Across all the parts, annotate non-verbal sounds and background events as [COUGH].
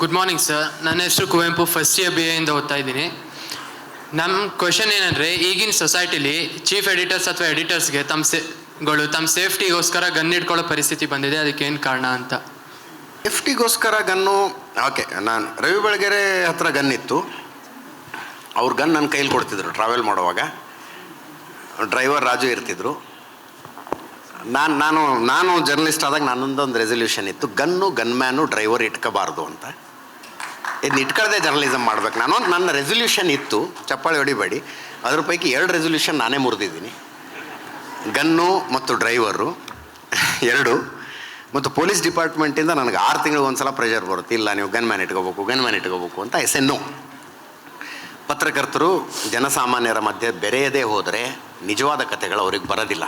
Good morning sir ನನ್ನ ಹೆಸರು Kuvempu first year B ಎಯಿಂದ ಓದ್ತಾ ಇದ್ದೀನಿ. ನಮ್ಮ ಕ್ವಶನ್ ಏನಂದರೆ, ಈಗಿನ ಸೊಸೈಟಿಲಿ ಚೀಫ್ ಎಡಿಟರ್ಸ್ ಅಥವಾ ಎಡಿಟರ್ಸ್ಗೆ ತಮ್ಮ ಸೇಗಳು ತಮ್ಮ ಸೇಫ್ಟಿಗೋಸ್ಕರ ಗನ್ ಇಟ್ಕೊಳ್ಳೋ ಪರಿಸ್ಥಿತಿ ಬಂದಿದೆ, ಅದಕ್ಕೆ ಏನು ಕಾರಣ ಅಂತ? ಸೇಫ್ಟಿಗೋಸ್ಕರ ಗನ್ನು ಓಕೆ ನಾನು ರವಿ ಬೆಳಗೆರೆ ಹತ್ರ ಗನ್ ಇತ್ತು. ಅವ್ರ ಗನ್ ನನ್ನ ಕೈಲಿ ಕೊಡ್ತಿದ್ರು ಟ್ರಾವೆಲ್ ಮಾಡುವಾಗ. ಡ್ರೈವರ್ ರಾಜು ಇರ್ತಿದ್ರು. ನಾನು ನಾನು ನಾನು ಜರ್ನಲಿಸ್ಟ್ ಆದಾಗ ನನ್ನೊಂದೊಂದು ರೆಸೊಲ್ಯೂಷನ್ ಇತ್ತು ಗನ್ನು ಗನ್ ಮ್ಯಾನು ಡ್ರೈವರ್ ಇಟ್ಕೋಬಾರ್ದು ಅಂತ. ಇದನ್ನ ಇಟ್ಕೊಳ್ಳದೆ ಜರ್ನಲಿಸಮ್ ಮಾಡ್ಬೇಕು. ನಾನು ನನ್ನ ರೆಸೊಲ್ಯೂಷನ್ ಇತ್ತು, ಚಪ್ಪಾಳೆ ಹೊಡಿಬೇಡಿ. ಅದ್ರ ಪೈಕಿ ಎರಡು ರೆಸೊಲ್ಯೂಷನ್ ನಾನೇ ಮುರಿದಿದ್ದೀನಿ. ಗನ್ನು ಮತ್ತು ಡ್ರೈವರು [LAUGHS] ಎರಡು. ಮತ್ತು ಪೊಲೀಸ್ ಡಿಪಾರ್ಟ್ಮೆಂಟಿಂದ ನನಗೆ ಆರು ತಿಂಗಳಿಗೆ ಒಂದು ಸಲ ಪ್ರೆಷರ್ ಬರುತ್ತೆ. ಇಲ್ಲ, ನೀವು ಗನ್ ಮ್ಯಾನ್ ಇಟ್ಕೋಬೇಕು, ಗನ್ ಮ್ಯಾನ್ ಇಟ್ಕೋಬೇಕು ಅಂತ ಎಸ್ ಎನ್ ಪತ್ರಕರ್ತರು ಜನಸಾಮಾನ್ಯರ ಮಧ್ಯೆ ಬೆರೆಯದೇ ಹೋದರೆ ನಿಜವಾದ ಕಥೆಗಳು ಅವ್ರಿಗೆ ಬರೋದಿಲ್ಲ.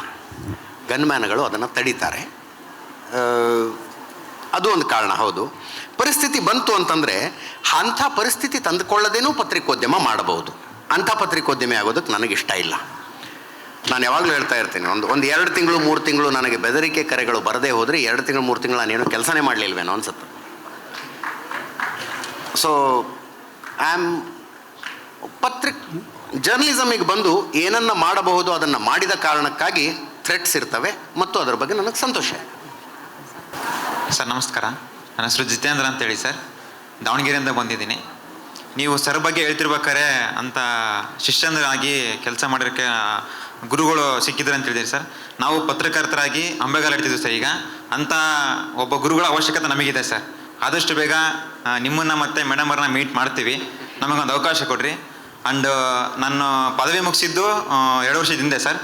ಗನ್ ಮ್ಯಾನ್ಗಳು ಅದನ್ನು ತಡೀತಾರೆ. ಅದು ಒಂದು ಕಾರಣ, ಹೌದು. ಪರಿಸ್ಥಿತಿ ಬಂತು ಅಂತಂದರೆ ಅಂಥ ಪರಿಸ್ಥಿತಿ ತಂದುಕೊಳ್ಳದೇನೂ ಪತ್ರಿಕೋದ್ಯಮ ಮಾಡಬಹುದು. ಅಂಥ ಪತ್ರಿಕೋದ್ಯಮಿ ಆಗೋದಕ್ಕೆ ನನಗಿಷ್ಟ ಇಲ್ಲ. ನಾನು ಯಾವಾಗಲೂ ಹೇಳ್ತಾ ಇರ್ತೀನಿ, ಒಂದು ಒಂದು ಎರಡು ತಿಂಗಳು, ಮೂರು ತಿಂಗಳು ನನಗೆ ಬೆದರಿಕೆ ಕರೆಗಳು ಬರದೇ ಹೋದರೆ ಎರಡು ತಿಂಗಳು, ಮೂರು ತಿಂಗಳು ನಾನೇನು ಕೆಲಸನೇ ಮಾಡಲಿಲ್ವೇನೋ ಅನ್ಸುತ್ತೆ. ಸೊ ಐ ಆಮ್ ಪತ್ರಿಕ್ ಜರ್ನಲಿಸಮಿಗೆ ಬಂದು ಏನನ್ನ ಮಾಡಬಹುದು, ಅದನ್ನು ಮಾಡಿದ ಕಾರಣಕ್ಕಾಗಿ ಥ್ರೆಟ್ಸ್ ಇರ್ತವೆ ಮತ್ತು ಅದರ ಬಗ್ಗೆ ನನಗೆ ಸಂತೋಷ. ಸರ್, ನಮಸ್ಕಾರ. ನನ್ನ ಹೆಸರು ಜಿತೇಂದ್ರ ಅಂತೇಳಿ ಸರ್. ದಾವಣಗೆರೆಯಿಂದ ಬಂದಿದ್ದೀನಿ. ನೀವು ಸರ್ ಬಗ್ಗೆ ಹೇಳ್ತಿರ್ಬೇಕಾರೆ ಅಂತ ಶಿಷ್ಯಂದ್ರಾಗಿ ಕೆಲಸ ಮಾಡಿರೋಕ್ಕೆ ಗುರುಗಳು ಸಿಕ್ಕಿದ್ರು ಅಂತ ಹೇಳಿದಿರಿ ಸರ್. ನಾವು ಪತ್ರಕರ್ತರಾಗಿ ಅಂಬೆಗಾಲ ಇಡ್ತಿದ್ವಿ ಸರ್ ಈಗ. ಅಂಥ ಒಬ್ಬ ಗುರುಗಳ ಅವಶ್ಯಕತೆ ನಮಗಿದೆ ಸರ್. ಆದಷ್ಟು ಬೇಗ ನಿಮ್ಮನ್ನು ಮತ್ತು ಮೇಡಮರನ್ನ ಮೀಟ್ ಮಾಡ್ತೀವಿ. ನಮಗೊಂದು ಅವಕಾಶ ಕೊಡ್ರಿ. ಆ್ಯಂಡ್ ನಾನು ಪದವಿ ಮುಗಿಸಿದ್ದು ಎರಡು ವರ್ಷದ ಹಿಂದೆ ಸರ್.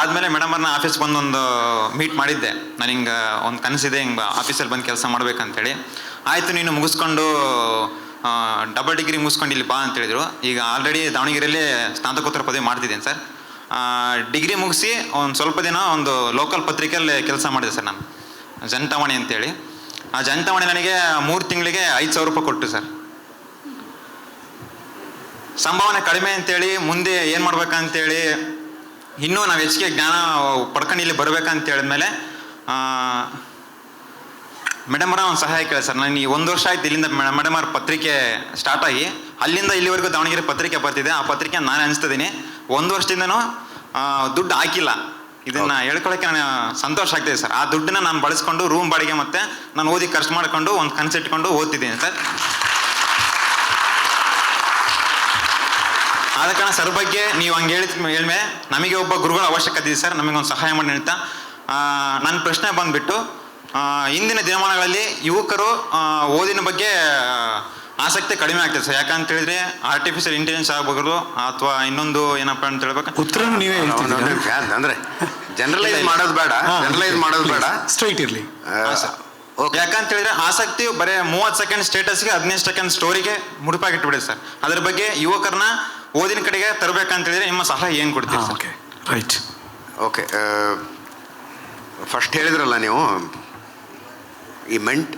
ಆದಮೇಲೆ ಮೇಡಮರ್ನ ಆಫೀಸ್ ಬಂದು ಒಂದು ಮೀಟ್ ಮಾಡಿದ್ದೆ. ನಾನು ಹಿಂಗೆ ಒಂದು ಕನಸಿದೆ, ಹಿಂಗೆ ಆಫೀಸಲ್ಲಿ ಬಂದು ಕೆಲಸ ಮಾಡ್ಬೇಕಂತೇಳಿ. ಆಯಿತು, ನೀನು ಮುಗಿಸ್ಕೊಂಡು ಡಬಲ್ ಡಿಗ್ರಿ ಮುಗಿಸ್ಕೊಂಡು ಇಲ್ಲಿ ಬಾ ಅಂತ ಹೇಳಿದರು ಈಗ ಆಲ್ರೆಡಿ ದಾವಣಗೆರೆಯಲ್ಲಿ ಸ್ನಾತಕೋತ್ತರ ಪದವಿ ಮಾಡ್ತಿದ್ದೀನಿ ಸರ್. ಡಿಗ್ರಿ ಮುಗಿಸಿ ಒಂದು ಸ್ವಲ್ಪ ದಿನ ಒಂದು ಲೋಕಲ್ ಪತ್ರಿಕೆಯಲ್ಲಿ ಕೆಲಸ ಮಾಡಿದೆ ಸರ್ ನಾನು. ಜನತಾವಾಣಿ ಅಂತೇಳಿ. ಆ ಜನತಾವಾಣಿ ನನಗೆ ಮೂರು ತಿಂಗಳಿಗೆ ಐದು ಸಾವಿರ ರೂಪಾಯಿ ಕೊಟ್ಟು ಸರ್. ಸಂಭಾವನೆ ಕಡಿಮೆ ಅಂತೇಳಿ, ಮುಂದೆ ಏನು ಮಾಡ್ಬೇಕಂತೇಳಿ ಇನ್ನೂ ನಾವು ಹೆಚ್ಚಿಗೆ ಜ್ಞಾನ ಪಡ್ಕೊಂಡು ಇಲ್ಲಿ ಬರಬೇಕಂತ ಹೇಳಿದ್ಮೇಲೆ ಮೇಡಮರ ಒಂದು ಸಹಾಯ ಕೇಳಿ ಸರ್. ನಾನು ಈ ಒಂದು ವರ್ಷ ಆಯ್ತು ಇಲ್ಲಿಂದ ಮೇಡಮರ ಪತ್ರಿಕೆ ಸ್ಟಾರ್ಟ್ ಆಗಿ. ಅಲ್ಲಿಂದ ಇಲ್ಲಿವರೆಗೂ ದಾವಣಗೆರೆ ಪತ್ರಿಕೆ ಬರ್ತಿದೆ. ಆ ಪತ್ರಿಕೆ ನಾನು ಅನಿಸ್ತಿದ್ದೀನಿ ಒಂದು ವರ್ಷದಿಂದನೂ ದುಡ್ಡು ಹಾಕಿಲ್ಲ. ಇದನ್ನ ಹೇಳ್ಕೊಳಕ್ಕೆ ನಾನು ಸಂತೋಷ ಆಗ್ತಿದೆ ಸರ್. ಆ ದುಡ್ಡನ್ನ ನಾನು ಬಳಸ್ಕೊಂಡು ರೂಮ್ ಬಾಡಿಗೆ ಮತ್ತೆ ನಾನು ಓದಿ ಖರ್ಚು ಮಾಡಿಕೊಂಡು ಒಂದು ಕನ್ಸಿಟ್ಕೊಂಡು ಓದ್ತಿದ್ದೀನಿ ಸರ್. ಆದ ಕಾರಣ ಸರ್ ಬಗ್ಗೆ ನೀವು ಹಂಗೆ ಹೇಳಿದ ಹೇಳ್ಮೆ ನಮಗೆ ಒಬ್ಬ ಗುರುಗಳ ಅವಶ್ಯಕತೆ ಇದೆ ಸರ್ ನಮಗೆ ಒಂದು ಸಹಾಯ ಮಾಡಿ ಹೇಳ್ತಾ ನನ್ನ ಪ್ರಶ್ನೆ ಬಂದ್ಬಿಟ್ಟು ಆ, ಇಂದಿನ ದಿನಮಾನಗಳಲ್ಲಿ ಯುವಕರು ಓದಿನ ಬಗ್ಗೆ ಆಸಕ್ತಿ ಕಡಿಮೆ ಆಗ್ತದೆ ಸರ್. ಯಾಕಂತ ಹೇಳಿದ್ರೆ ಆರ್ಟಿಫಿಷಿಯಲ್ ಇಂಟೆಲಿಜೆನ್ಸ್ ಆಗಬಹುದು ಅಥವಾ ಇನ್ನೊಂದು ಏನಪ್ಪಾ ಅಂತ ಹೇಳ್ಬೇಕು? ಉತ್ತರ ನೀವೇ ಅಂದ್ರೆ ಜನರಲೈಸ್ ಮಾಡೋದು ಬೇಡ ಜನರಲೈಸ್ ಮಾಡೋದು ಬೇಡ. ಸ್ಟ್ರೈಟ್ ಇರಲಿ. ಓಕೆ. ಯಾಕಂತ ಹೇಳಿದ್ರೆ ಆಸಕ್ತಿ ಬರೀ ಮೂವತ್ತು ಸೆಕೆಂಡ್ ಸ್ಟೇಟಸ್ಗೆ ಹದಿನೈದು ಸೆಕೆಂಡ್ ಸ್ಟೋರಿಗೆ ಮುಡುಪಾಗಿಟ್ಬಿಡಿ ಸರ್. ಅದ್ರ ಬಗ್ಗೆ ಯುವಕರನ್ನ ಓದಿನ ಕಡೆಗೆ ತರಬೇಕಂತೇಳಿದ್ರೆ ನಿಮ್ಮ ಸಲಹೆ ಏನು ಕೊಡ್ತೀರಾ sir? Okay right okay first ಹೇಳಿದ್ರಲ್ಲ ನೀವು ಈ ಮೆಂಟ್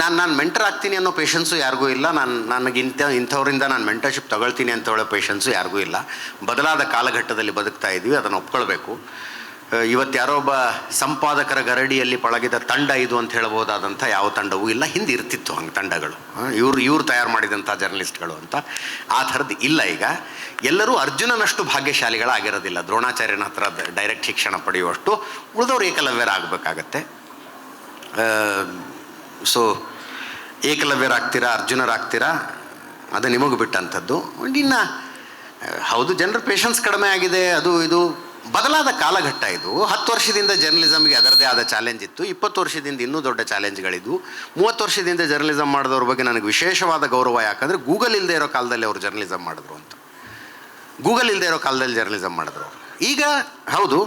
ನಾನು ನಾನು ಮೆಂಟರ್ ಆಗ್ತೀನಿ ಅನ್ನೋ ಪೇಷನ್ಸು ಯಾರಿಗೂ ಇಲ್ಲ. ನಾನು ನನಗೆ ಇಂಥ ಇಂಥವ್ರಿಂದ ನಾನು ಮೆಂಟರ್ಶಿಪ್ ತಗೊಳ್ತೀನಿ ಅಂತ ಹೇಳೋ ಪೇಷನ್ಸು ಯಾರಿಗೂ ಇಲ್ಲ. ಬದಲಾದ ಕಾಲಘಟ್ಟದಲ್ಲಿ ಬದುಕ್ತಾ ಇದ್ವಿ ಅದನ್ನು ಒಪ್ಕೊಳ್ಬೇಕು. ಇವತ್ತು ಯಾರೋ ಒಬ್ಬ ಸಂಪಾದಕರ ಗರಡಿಯಲ್ಲಿ ಪಳಗಿದ ತಂಡ ಇದು ಅಂತ ಹೇಳ್ಬೋದಾದಂಥ ಯಾವ ತಂಡವೂ ಇಲ್ಲ. ಹಿಂದೆ ಇರ್ತಿತ್ತು ಹಂಗೆ ತಂಡಗಳು. ಇವರು, ಇವ್ರು ತಯಾರು ಮಾಡಿದಂಥ ಜರ್ನಲಿಸ್ಟ್ಗಳು ಅಂತ. ಆ ಥರದ್ದು ಇಲ್ಲ ಈಗ. ಎಲ್ಲರೂ ಅರ್ಜುನನಷ್ಟು ಭಾಗ್ಯಶಾಲಿಗಳಾಗಿರೋದಿಲ್ಲ. ದ್ರೋಣಾಚಾರ್ಯನ ಹತ್ರ ಡೈರೆಕ್ಟ್ ಶಿಕ್ಷಣ ಪಡೆಯುವಷ್ಟು ಉಳಿದವ್ರು ಏಕಲವ್ಯರಾಗಬೇಕಾಗತ್ತೆ. ಸೊ, ಏಕಲವ್ಯರಾಗ್ತೀರಾ, ಅರ್ಜುನರಾಗ್ತೀರಾ? ಅದು ನಿಮಗೆ ಬಿಟ್ಟಂಥದ್ದು. ಇನ್ನು ಹೌದು, ಜನರ ಪೇಷನ್ಸ್ ಕಡಿಮೆ ಆಗಿದೆ. ಅದು, ಇದು ಬದಲಾದ ಕಾಲಘಟ್ಟ ಇದು. ಹತ್ತು ವರ್ಷದಿಂದ ಜರ್ನಲಿಸಮ್ಗೆ ಅದರದೇ ಆದ ಚಾಲೆಂಜ್ ಇತ್ತು. ಇಪ್ಪತ್ತು ವರ್ಷದಿಂದ ಇನ್ನೂ ದೊಡ್ಡ ಚಾಲೆಂಜ್ಗಳಿದ್ವು ಮೂವತ್ತು ವರ್ಷದಿಂದ ಜರ್ನಲಿಸಮ್ ಮಾಡಿದವ್ರ ಬಗ್ಗೆ ನನಗೆ ವಿಶೇಷವಾದ ಗೌರವ ಯಾಕಂದರೆ ಗೂಗಲ್ ಇಲ್ಲದೆ ಇರೋ ಕಾಲದಲ್ಲಿ ಅವರು ಜರ್ನಲಿಸಮ್ ಮಾಡಿದ್ರು ಅಂತ. ಗೂಗಲ್ ಇಲ್ಲದೆ ಇರೋ ಕಾಲದಲ್ಲಿ ಜರ್ನಲಿಸಮ್ ಮಾಡಿದ್ರು ಈಗ ಹೌದು,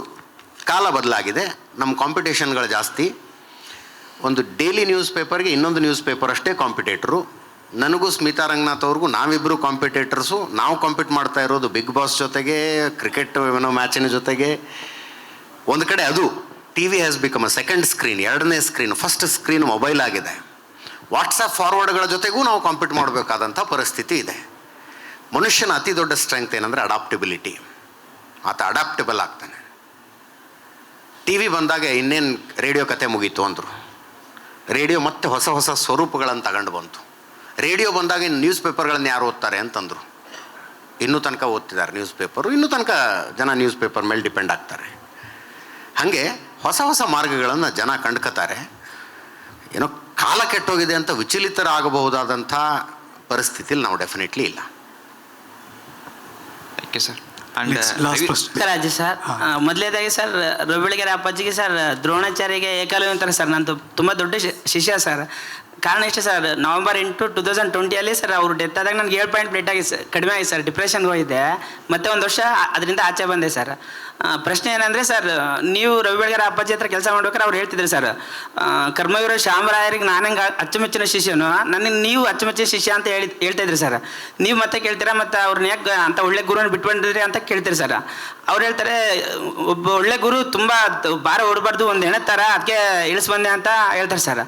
ಕಾಲ ಬದಲಾಗಿದೆ. ನಮ್ಮ ಕಾಂಪಿಟೇಷನ್ಗಳು ಜಾಸ್ತಿ. ಒಂದು ಡೈಲಿ ನ್ಯೂಸ್ ಪೇಪರ್ಗೆ ಇನ್ನೊಂದು ನ್ಯೂಸ್ ಪೇಪರ್ ಅಷ್ಟೇ ಕಾಂಪಿಟೇಟ್ರು ನನಗೂ ಸ್ಮಿತಾ ರಂಗನಾಥ್ ಅವ್ರಿಗೂ ನಾವಿಬ್ಬರು ಕಾಂಪಿಟೇಟರ್ಸು ನಾವು ಕಾಂಪೀಟ್ ಮಾಡ್ತಾ ಇರೋದು ಬಿಗ್ ಬಾಸ್ ಜೊತೆಗೆ ಕ್ರಿಕೆಟ್ ಏನೋ ಮ್ಯಾಚಿನ ಜೊತೆಗೆ. ಒಂದು ಕಡೆ ಅದು T V has become a second screen ಎರಡನೇ ಸ್ಕ್ರೀನ್ ಫಸ್ಟ್ ಸ್ಕ್ರೀನ್ ಮೊಬೈಲ್ ಆಗಿದೆ. ವಾಟ್ಸಪ್ ಫಾರ್ವರ್ಡ್ಗಳ ಜೊತೆಗೂ ನಾವು ಕಾಂಪೀಟ್ ಮಾಡಬೇಕಾದಂಥ ಪರಿಸ್ಥಿತಿ ಇದೆ. ಮನುಷ್ಯನ ಅತಿ ದೊಡ್ಡ ಸ್ಟ್ರೆಂಗ್ತ್ ಏನಂದರೆ ಅಡಾಪ್ಟಿಬಿಲಿಟಿ ಆತ ಅಡಾಪ್ಟಬಲ್ ಆಗ್ತಾನೆ. ಟಿ ವಿ ಬಂದಾಗ ಇನ್ನೇನು ರೇಡಿಯೋ ಕತೆ ಮುಗೀತು ಅಂದರು. ರೇಡಿಯೋ ಮತ್ತೆ ಹೊಸ ಹೊಸ ಸ್ವರೂಪಗಳನ್ನು ತಗೊಂಡು ಬಂತು. ರೇಡಿಯೋ ಬಂದಾಗ ಇನ್ನು ನ್ಯೂಸ್ ಪೇಪರ್ಗಳನ್ನ ಯಾರು ಓದ್ತಾರೆ ಅಂತಂದರು. ಇನ್ನೂ ತನಕ ಓದ್ತಿದ್ದಾರೆ ನ್ಯೂಸ್ ಪೇಪರು. ಇನ್ನೂ ತನಕ ಜನ ನ್ಯೂಸ್ ಪೇಪರ್ ಮೇಲೆ ಡಿಪೆಂಡ್ ಆಗ್ತಾರೆ. ಹಾಗೆ ಹೊಸ ಹೊಸ ಮಾರ್ಗಗಳನ್ನು ಜನ ಕಂಡ್ಕೋತಾರೆ. ಏನೋ ಕಾಲ ಕೆಟ್ಟೋಗಿದೆ ಅಂತ ವಿಚಲಿತರಾಗಬಹುದಾದಂಥ ಪರಿಸ್ಥಿತಿಲಿ ನಾವು ಡೆಫಿನೆಟ್ಲಿ ಇಲ್ಲ. Thank sir Question. Raju sir ಮೊದಲೇದಾಗಿ ಸರ್ ರವಿಳಿಗೆರೆ ಅಪ್ಪಾಜಿಗೆ ಸರ್ ದ್ರೋಣಾಚಾರ್ಯಗೆ ಏಕಲವ್ಯ ಅಂತಾರೆ ಸರ್ ನಾನು ತುಂಬ ದೊಡ್ಡ ಶಿ- ಶಿಷ್ಯ ಸರ್ ಕಾರಣ ಇಷ್ಟೇ ಸರ್ ನವೆಂಬರ್ ಎಂಟು ಟು ತೌಸಂಡ್ ಟ್ವೆಂಟಿಯಲ್ಲಿ ಸರ್ ಅವರು ಡೆತ್ ಆದಾಗ ನನಗೆ ಏಳು ಪಾಯಿಂಟ್ ಪ್ಲೇಟ್ ಆಗಿ ಸರ್ ಕಡಿಮೆ ಆಗಿದೆ ಸರ್ ಡಿಪ್ರೆಷನ್ಗೆ ಹೋಗಿದೆ ಮತ್ತೆ ಒಂದು ವರ್ಷ ಅದರಿಂದ ಆಚೆ ಬಂದೆ ಸರ್ ಪ್ರಶ್ನೆ ಏನಂದರೆ ಸರ್, ನೀವು ರವಿ ಬೆಳಗೆರೆ ಅಪ್ಪಾಜಿ ಹತ್ರ ಕೆಲಸ ಮಾಡ್ಬೇಕಾರೆ ಅವ್ರು ಹೇಳ್ತಿದ್ರು ಸರ್. ಕರ್ಮವೀರ ಶ್ಯಾಮರಾಯರಿಗೆ ನಾನು ಹೆಂಗೆ ಅಚ್ಚುಮೆಚ್ಚಿನ ಶಿಷ್ಯನು, ನನಗೆ ನೀವು ಅಚ್ಚುಮೆಚ್ಚಿನ ಶಿಷ್ಯ ಅಂತ ಹೇಳಿ ಹೇಳ್ತಾ ಇದ್ರಿ ಸರ್. ನೀವು ಮತ್ತೆ ಕೇಳ್ತೀರಾ ಮತ್ತು ಅವ್ರನ್ನ ಯಾಕೆ ಅಂತ ಒಳ್ಳೆ ಗುರುವನ್ನು ಬಿಟ್ಕೊಂಡಿದ್ರಿ ಅಂತ ಕೇಳ್ತೀರಿ ಸರ್. ಅವ್ರು ಹೇಳ್ತಾರೆ, ಒಬ್ಬ ಒಳ್ಳೆ ಗುರು ತುಂಬ ಭಾರ ಓಡಬಾರ್ದು, ಒಂದು ಹೆಣ ಅದಕ್ಕೆ ಇಳಿಸ್ ಬಂದೆ ಅಂತ ಹೇಳ್ತಾರೆ ಸರ್.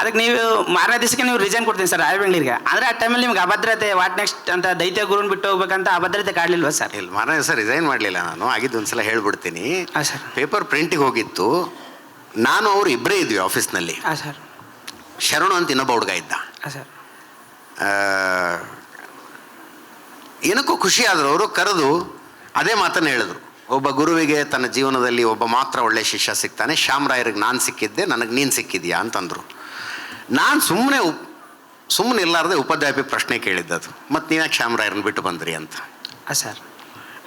ಅದಕ್ಕೆ ನೀವು ಮಾರನೇ ದಿವಸಕ್ಕೆ ನೀವು ರಿಸೈನ್ ಕೊಡ್ತೀನಿ ಸರ್ ಆಯ್ ಬೆಂಗಳೂರಿಗೆ ಅಂದರೆ ಆ ಟೈಮಲ್ಲಿ ನಿಮ್ಗೆ ಅಭದ್ರತೆ ವಾಟ್ ನೆಕ್ಸ್ಟ್ ಅಂತ ದೈತ್ಯ ಗುರುನ್ ಬಿಟ್ಟು ಹೋಗ್ಬೇಕಂತ ಅಭದ್ರತೆ ಕಾಡಲಿಲ್ವ ಸರ್ ಇಲ್ಲ ಮಾರನೇ ದಿವಸ ರಿಸೈನ್ ಮಾಡಲಿಲ್ಲ ನಾನು. ಆಗಿದ್ದು ಒಂದ್ಸಲ ಹೇಳ್ಬಿಡ್ತೀನಿ. ಹಾಂ ಸರ್ ಪೇಪರ್ ಪ್ರಿಂಟಿಗೆ ಹೋಗಿತ್ತು. ನಾನು ಅವರು ಇಬ್ಬರೇ ಇದ್ವಿ ಆಫೀಸ್ನಲ್ಲಿ ಹಾಂ ಸರ್ ಶರಣು ಅಂತ ಇನ್ನೊಬ್ಬ ಹುಡುಗ ಇದ್ದ. ಹಾಂ ಸರ್ ಆ, ಏನಕ್ಕೋ ಖುಷಿ ಆದರು ಅವರು ಕರೆದು ಅದೇ ಮಾತನ್ನು ಹೇಳಿದ್ರು. ಒಬ್ಬ ಗುರುವಿಗೆ ತನ್ನ ಜೀವನದಲ್ಲಿ ಒಬ್ಬ ಮಾತ್ರ ಒಳ್ಳೆ ಶಿಷ್ಯ ಸಿಗ್ತಾನೆ. ಶ್ಯಾಮರಾಯರಿಗೆ ನಾನು ಸಿಕ್ಕಿದ್ದೆ ನನಗೆ ನೀನು ಸಿಕ್ಕಿದ್ಯಾ ಅಂತಂದರು. ನಾನು ಸುಮ್ಮನೆ ಉಪ್ ಸುಮ್ಮನೆ ಇಲ್ಲಾರ್ದೆ ಉಪಾಧ್ಯಾಪಿ ಪ್ರಶ್ನೆ ಕೇಳಿದ್ದದು. ಮತ್ತು ನೀವ್ಯಾಕೆ ಶ್ಯಾಮರಾಯರನ್ನ ಬಿಟ್ಟು ಬಂದ್ರಿ ಅಂತ. ಹಾಂ ಸರ್.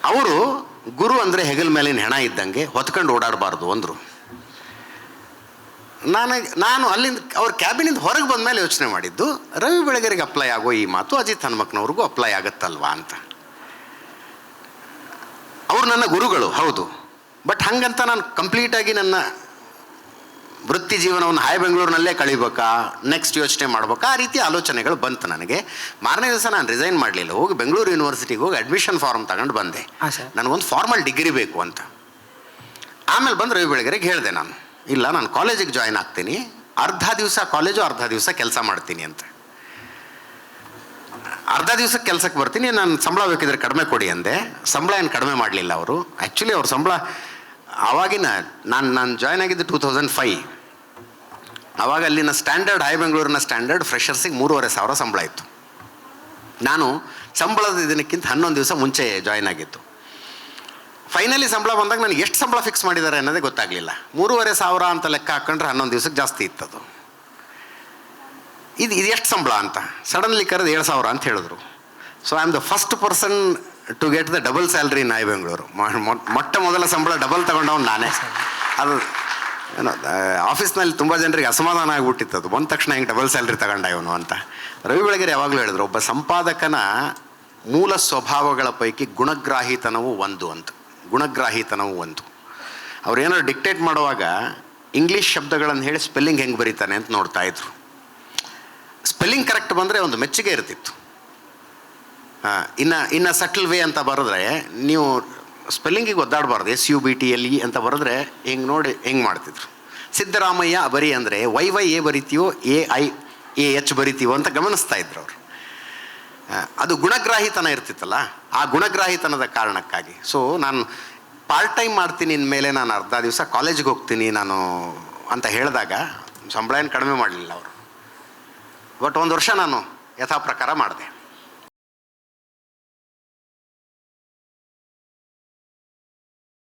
ಅವರು ಗುರು ಅಂದರೆ ಹೆಗಲ ಮೇಲಿನ ಹೆಣ ಇದ್ದಂಗೆ ಹೊತ್ಕೊಂಡು ಓಡಾಡಬಾರ್ದು ಅಂದರು. ನನಗೆ ನಾನು ಅಲ್ಲಿಂದ ಅವ್ರ ಕ್ಯಾಬಿನಿಂದ ಹೊರಗೆ ಬಂದ ಮೇಲೆ ಯೋಚನೆ ಮಾಡಿದ್ದು ರವಿ ಬೆಳಗೆರೆಗೆ ಅಪ್ಲೈ ಆಗೋ ಈ ಮಾತು ಅಜಿತ್ ಹನುಮಕ್ನವ್ರಿಗೂ ಅಪ್ಲೈ ಆಗುತ್ತಲ್ವಾ ಅಂತ. ಅವರು ನನ್ನ ಗುರುಗಳು ಹೌದು. ಬಟ್ ಹಂಗಂತ ನಾನು ಕಂಪ್ಲೀಟಾಗಿ ನನ್ನ ವೃತ್ತಿ ಜೀವನವನ್ನು ಹಾಯ್ ಬೆಂಗಳೂರಿನಲ್ಲೇ ಕಳಿಬೇಕಾ? ನೆಕ್ಸ್ಟ್ ಯೋಚನೆ ಮಾಡ್ಬೇಕಾ? ಆ ರೀತಿ ಆಲೋಚನೆಗಳು ಬಂತು ನನಗೆ. ಮಾರನೇ ದಿವಸ ನಾನು ರಿಸೈನ್ ಮಾಡಲಿಲ್ಲ. ಹೋಗಿ ಬೆಂಗಳೂರು ಯೂನಿವರ್ಸಿಟಿಗೆ ಹೋಗಿ ಅಡ್ಮಿಷನ್ ಫಾರ್ಮ್ ತಗೊಂಡು ಬಂದೆ. ನನಗೊಂದು ಫಾರ್ಮಲ್ ಡಿಗ್ರಿ ಬೇಕು ಅಂತ. ಆಮೇಲೆ ಬಂದು ರವಿ ಬೆಳಗೆರೆಗೆ ಹೇಳಿದೆ ನಾನು ಇಲ್ಲ ನಾನು ಕಾಲೇಜಿಗೆ ಜಾಯ್ನ್ ಆಗ್ತೀನಿ. ಅರ್ಧ ದಿವಸ ಕಾಲೇಜು ಅರ್ಧ ದಿವಸ ಕೆಲಸ ಮಾಡ್ತೀನಿ ಅಂತ. ಅರ್ಧ ದಿವಸ ಕೆಲಸಕ್ಕೆ ಬರ್ತೀನಿ. ನಾನು ಸಂಬಳ ಬೇಕಿದ್ರೆ ಕಡಿಮೆ ಕೊಡಿ ಅಂದೆ. ಸಂಬಳ ಏನು ಕಡಿಮೆ ಮಾಡಲಿಲ್ಲ ಅವರು. ಆ್ಯಕ್ಚುಲಿ ಅವ್ರ ಸಂಬಳ ಆವಾಗಿನ ನಾನು ನಾನು ಜಾಯ್ನ್ ಆಗಿದ್ದು ಟೂ ತೌಸಂಡ್ ಫೈ ಆವಾಗ ಅಲ್ಲಿನ ಸ್ಟ್ಯಾಂಡರ್ಡ್ ಹೈ ಬೆಂಗಳೂರಿನ ಸ್ಟ್ಯಾಂಡರ್ಡ್ ಫ್ರೆಷರ್ಸಿಗೆ ಮೂರುವರೆ ಸಾವಿರ ಸಂಬಳ ಇತ್ತು. ನಾನು ಸಂಬಳದ ದಿನಕ್ಕಿಂತ ಹನ್ನೊಂದು ದಿವಸ ಮುಂಚೆ ಜಾಯ್ನ್ ಆಗಿತ್ತು ಫೈನಲಿ ಸಂಬಳ ಬಂದಾಗ ನನಗೆ ಎಷ್ಟು ಸಂಬಳ ಫಿಕ್ಸ್ ಮಾಡಿದ್ದಾರೆ ಅನ್ನೋದೇ ಗೊತ್ತಾಗಲಿಲ್ಲ. ಮೂರುವರೆ ಸಾವಿರ ಅಂತ ಲೆಕ್ಕ ಹಾಕೊಂಡ್ರೆ ಹನ್ನೊಂದು ದಿವಸಕ್ಕೆ ಜಾಸ್ತಿ ಇತ್ತದು. ಇದು ಇದು ಎಷ್ಟು ಸಂಬಳ ಅಂತ? ಸಡನ್ಲಿ ಕರೆದು ಏಳು ಸಾವಿರ ಅಂತ ಹೇಳಿದ್ರು. So I am the first person to get the double salary ನಾಯಿ ಬೆಂಗಳೂರು. ಮೊಟ್ಟ ಮೊದಲ ಸಂಬಳ ಡಬಲ್ ತಗೊಂಡವನು ನಾನೇ. ಅದು ಆಫೀಸ್ನಲ್ಲಿ ತುಂಬ ಜನರಿಗೆ ಅಸಮಾಧಾನ ಆಗಿಬಿಟ್ಟಿತ್ತು ಅದು. ಬಂದ ತಕ್ಷಣ ಹೆಂಗೆ ಡಬಲ್ ಸ್ಯಾಲ್ರಿ ತಗೊಂಡ ಇವನು ಅಂತ. ರವಿ ಬೆಳಗೆರೆ ಯಾವಾಗಲೂ ಹೇಳಿದ್ರು, ಒಬ್ಬ ಸಂಪಾದಕನ ಮೂಲ ಸ್ವಭಾವಗಳ ಪೈಕಿ ಗುಣಗ್ರಾಹಿತನವು ಒಂದು ಅಂತ. ಗುಣಗ್ರಾಹಿತನವು ಒಂದು. ಅವ್ರು ಏನಾದ್ರು ಡಿಕ್ಟೇಟ್ ಮಾಡುವಾಗ ಇಂಗ್ಲೀಷ್ ಶಬ್ದಗಳನ್ನು ಹೇಳಿ ಸ್ಪೆಲ್ಲಿಂಗ್ ಹೆಂಗೆ ಬರೀತಾನೆ ಅಂತ ನೋಡ್ತಾ ಇದ್ರು. ಸ್ಪೆಲ್ಲಿಂಗ್ ಕರೆಕ್ಟ್ ಬಂದರೆ ಒಂದು ಮೆಚ್ಚುಗೆ ಇರ್ತಿತ್ತು. ಹಾಂ, ಇನ್ನು ಇನ್ನು ಸಟಲ್ ವೇ ಅಂತ ಬರೆದ್ರೆ, ನೀವು ಸ್ಪೆಲ್ಲಿಂಗಿಗೆ ಒದ್ದಾಡಬಾರ್ದು S U B T L E ಅಂತ ಬರೆದ್ರೆ ಹೆಂಗೆ ನೋಡಿ ಹೆಂಗೆ ಮಾಡ್ತಿದ್ರು. ಸಿದ್ದರಾಮಯ್ಯ ಬರಿ ಅಂದರೆ ವೈ ವೈ ಎ ಬರಿತೀವೋ, ಎ ಐ, ಎ ಎಚ್ ಬರಿತೀವೋ ಅಂತ ಗಮನಿಸ್ತಾ ಇದ್ರು ಅವರು. ಅದು ಗುಣಗ್ರಾಹಿತನ ಇರ್ತಿತ್ತಲ್ಲ, ಆ ಗುಣಗ್ರಾಹಿತನದ ಕಾರಣಕ್ಕಾಗಿ. ಸೊ ನಾನು ಪಾರ್ಟ್ ಟೈಮ್ ಮಾಡ್ತೀನಿ ಇನ್ಮೇಲೆ ನಾನು ಅರ್ಧ ದಿವಸ ಕಾಲೇಜಿಗೆ ಹೋಗ್ತೀನಿ ನಾನು ಅಂತ ಹೇಳಿದಾಗ ಸಂಬಳ ಏನು ಕಡಿಮೆ ಮಾಡಲಿಲ್ಲ ಅವರು. ಬಟ್ ಒಂದು ವರ್ಷ ನಾನು ಯಥಾ ಪ್ರಕಾರ ಮಾಡಿದೆ.